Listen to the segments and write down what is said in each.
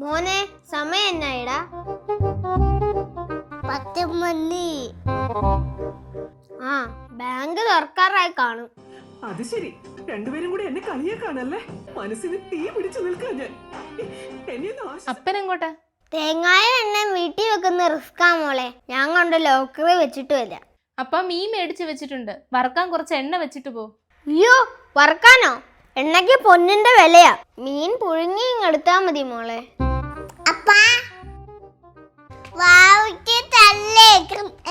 മോനെ സമയം എന്നായിടാ? പത്ത് മണി ആ ബാങ്ക് തുറക്കാറായി കാണും. അത് ശരി. രണ്ടുപേരും കൂടെ എന്നെ കളിയാക്കാണല്ലേ മനസ്സിന് തീ പിടിച്ചു നിൽക്കാൻ ഞാൻ. അപ്പനെങ്ങോട്ടാ? തേങ്ങായ എണ്ണ വീട്ടിൽ വെക്കുന്ന റിസ്ക്കാ മോളെ. ഞാൻ കൊണ്ട് ലോക്കറി വെച്ചിട്ട് വരാം. അപ്പ മീൻ മേടിച്ച് വെച്ചിട്ടുണ്ട്. വറക്കാൻ കുറച്ച് എണ്ണ വെച്ചിട്ട് പോ. അയ്യോ വറക്കാനോ? എണ്ണയ്ക്ക് പൊന്നിന്റെ വിലയാ. മീൻ പുഴുങ്ങി ഇങ്ങെടുത്താ മതി മോളെ.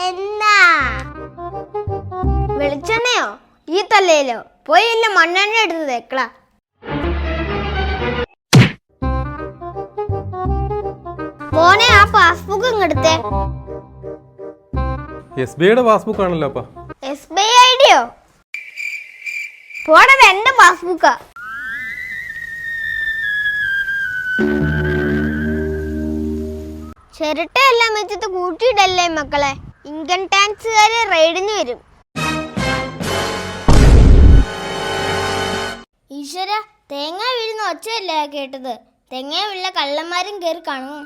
എന്നാ? വെളിച്ചെണ്ണയോ? ഈ തല്ലയിലോ പോയി ഇല്ല മണ്ണെണ്ണ എടുത്ത് തേക്കള. മോനെ ആ പാസ്ബുക്ക് ഇങ്ങെടുത്തേ എസ് ബി ഐയുടെ പാസ്ബുക്ക് ആണല്ലോ അപ്പ. എസ് ബി ഐ പോണത് എന്റെ പാസ്ബുക്കാ ചിരട്ടയെല്ലാം വെച്ചിട്ട് കൂട്ടിയിടല്ലേ മക്കളെ? ഇൻകം ടാക്സുകാര് റെയ്ഡിന് വരും. ഈശ്വര തേങ്ങ വീഴുന്ന ഒച്ചയല്ലേ കേട്ടത്? തേങ്ങ വീഴുന്ന കള്ളന്മാരും കയറി കാണും.